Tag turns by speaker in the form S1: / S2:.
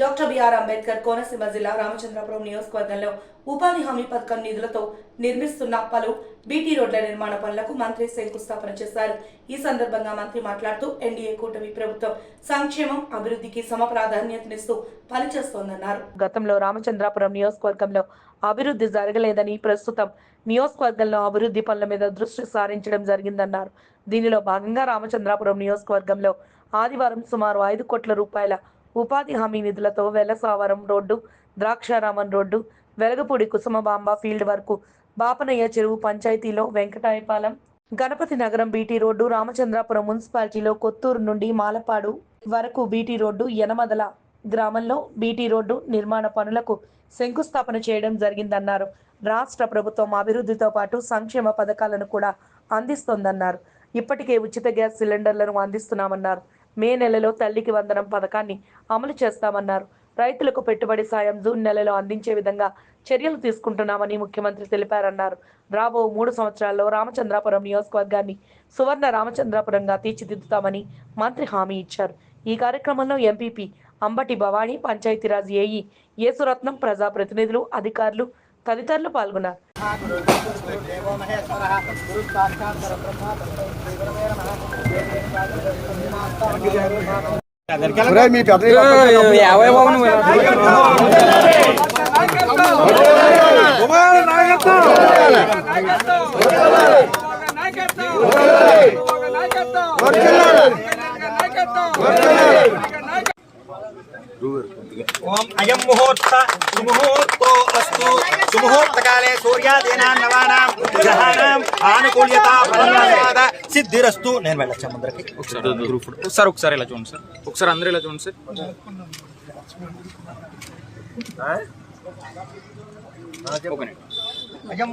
S1: Doctor BR Ambedkar Konaseema జిల్లా రామచంద్రపురం నియోజకవర్గంలో ఉపాధి హామీ పథకం నిధులతో నిర్మిస్తున్న పలు బీటీ రోడ్ల నిర్మాణ పనులకు మంత్రి శంకుస్థాపన చేశారు. ఈ సందర్భంగా మంత్రి మాట్లాడుతూ ఎన్డీఏ కూటమి ప్రభుత్వం సంక్షేమం అభివృద్ధికి సమ ప్రాధాన్యతనిస్తూ పనిచేస్తోందన్నారు. గతంలో రామచంద్రాపురం నియోజకవర్గంలో అభివృద్ధి జరగలేదని ప్రస్తుతం నియోజకవర్గంలో అభివృద్ధి పనుల మీద దృష్టి సారించడం జరిగిందన్నారు. దీనిలో భాగంగా రామచంద్రాపురం నియోజకవర్గంలో ఆదివారం సుమారు ఐదు కోట్ల రూపాయల ఉపాధి హామీ నిధులతో Velasavaram road Draksharamam road Velagapudi Kusumabamba field వరకు బాపనయ్య చెరువు పంచాయతీలో వెంకటాయపాలెం గణపతి నగరం బీటీ రోడ్డు రామచంద్రాపురం మున్సిపాలిటీలో కొత్తూరు నుండి మాలపాడు వరకు బీటీ రోడ్డు యనమదల గ్రామంలో బీటీ రోడ్డు నిర్మాణ పనులకు శంకుస్థాపన చేయడం జరిగిందన్నారు. రాష్ట్ర ప్రభుత్వం అభివృద్ధితో పాటు సంక్షేమ పథకాలను కూడా అందిస్తోందన్నారు. ఇప్పటికే ఉచిత గ్యాస్ సిలిండర్లను అందిస్తున్నామన్నారు. మే నెలలో తల్లికి వందనం పథకాన్ని అమలు చేస్తామన్నారు. రైతులకు పెట్టుబడి సాయం జూన్ నెలలో అందించే విధంగా చర్యలు తీసుకుంటున్నామని ముఖ్యమంత్రి తెలిపారన్నారు. రాబో మూడు సంవత్సరాల్లో రామచంద్రాపురం నియోజకవర్గాన్ని సువర్ణ రామచంద్రాపురంగా తీర్చిదిద్దుతామని మంత్రి హామీ ఇచ్చారు. ఈ కార్యక్రమంలో ఎంపీపీ అంబటి భవానీ పంచాయతీరాజ్ ఏఈ యేసురత్నం ప్రజాప్రతినిధులు అధికారులు తదితరులు పాల్గొన్నారు.
S2: మీ పెద్ద
S3: యాభై బాబు నువ్వు
S4: ओम अयम मुहूर्त सुमुहूर्तो अस्तु सुमुहूर्त काले सूर्यादीना नवानां ग्रहाणां आनुकूल्यता फलनाद ಸಿದ್ಧಿರಸ್ತು ನೇನ್ ಮೇಲೆ
S3: ಚಂದ್ರಕ್ಕೆ ಸರ್ ಒಕ್ಸಾರಿ ಇಲ್ಲ ಚೋನ್ ಸರ್ ಒಕ್ಸಾರಿ ಅಂದ್ರೆ ಇಲ್ಲ ಚೋನ್ ಸರ್
S4: ಓಕೆ